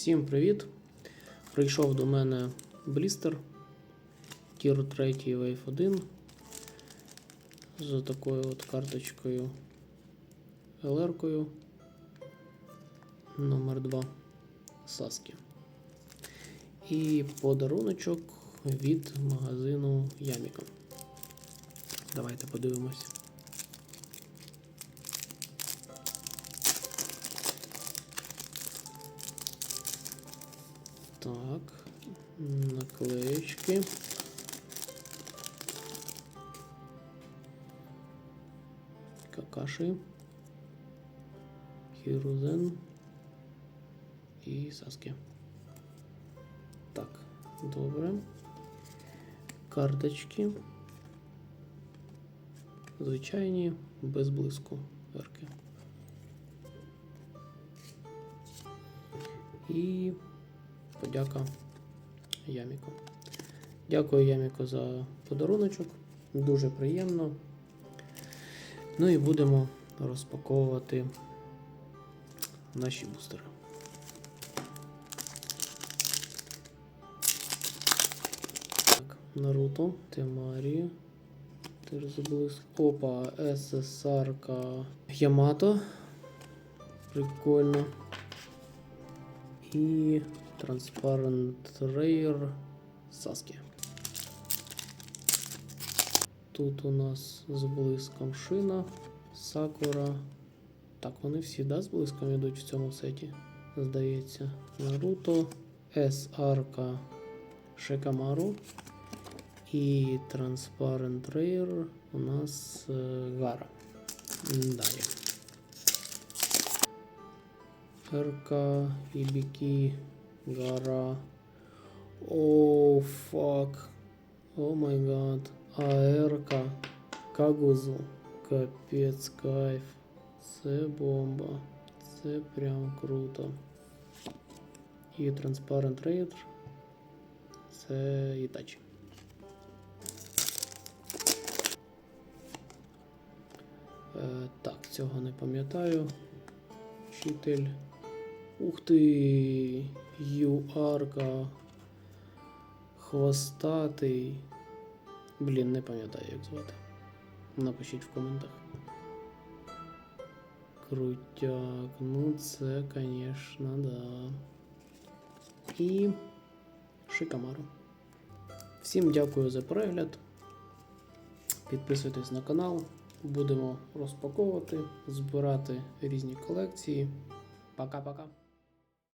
Всім привіт! Прийшов до мене блістер Tier 3 Wave 1 з такою от карточкою LR-кою номер 2 Саскі. І подаруночок від магазину Яміка. Давайте подивимось. Так, наклеечки. Какаши. Хірузен і Саски. Так, добре. Карточки. Звичайні, без блиску верки. І подяка Яміку. Дякую Яміку за подаруночок. Дуже приємно. Ну і будемо розпаковувати наші бустери. Так, Наруто, Темарі. Терзоблиск. Опа, СССРка Ямато. Прикольно. І Transparent Rare Саски. Тут у нас з блиском шина, Сакура. Так, вони всі да, з блиском йдуть в цьому сеті, здається. Наруто, SR Шикамару і Transparent Rare у нас е, Гара. Далі. РК, Ібікі, Гара. О, фак. О май гад. АРК. Кагузу. Капець, кайф. Це бомба. Це прям круто. І Transparent Raider. Це Ітачі. Е, так, цього не пам'ятаю. Вчитель. Ух ти! ЮАРКа. Хвостатий. Блін, не пам'ятаю, як звати. Напишіть в коментах. Крутяк. Ну, це, звісно, да. І Шикамару. Всім дякую за перегляд. Підписуйтесь на канал. Будемо розпаковувати, збирати різні колекції. Пока-пока.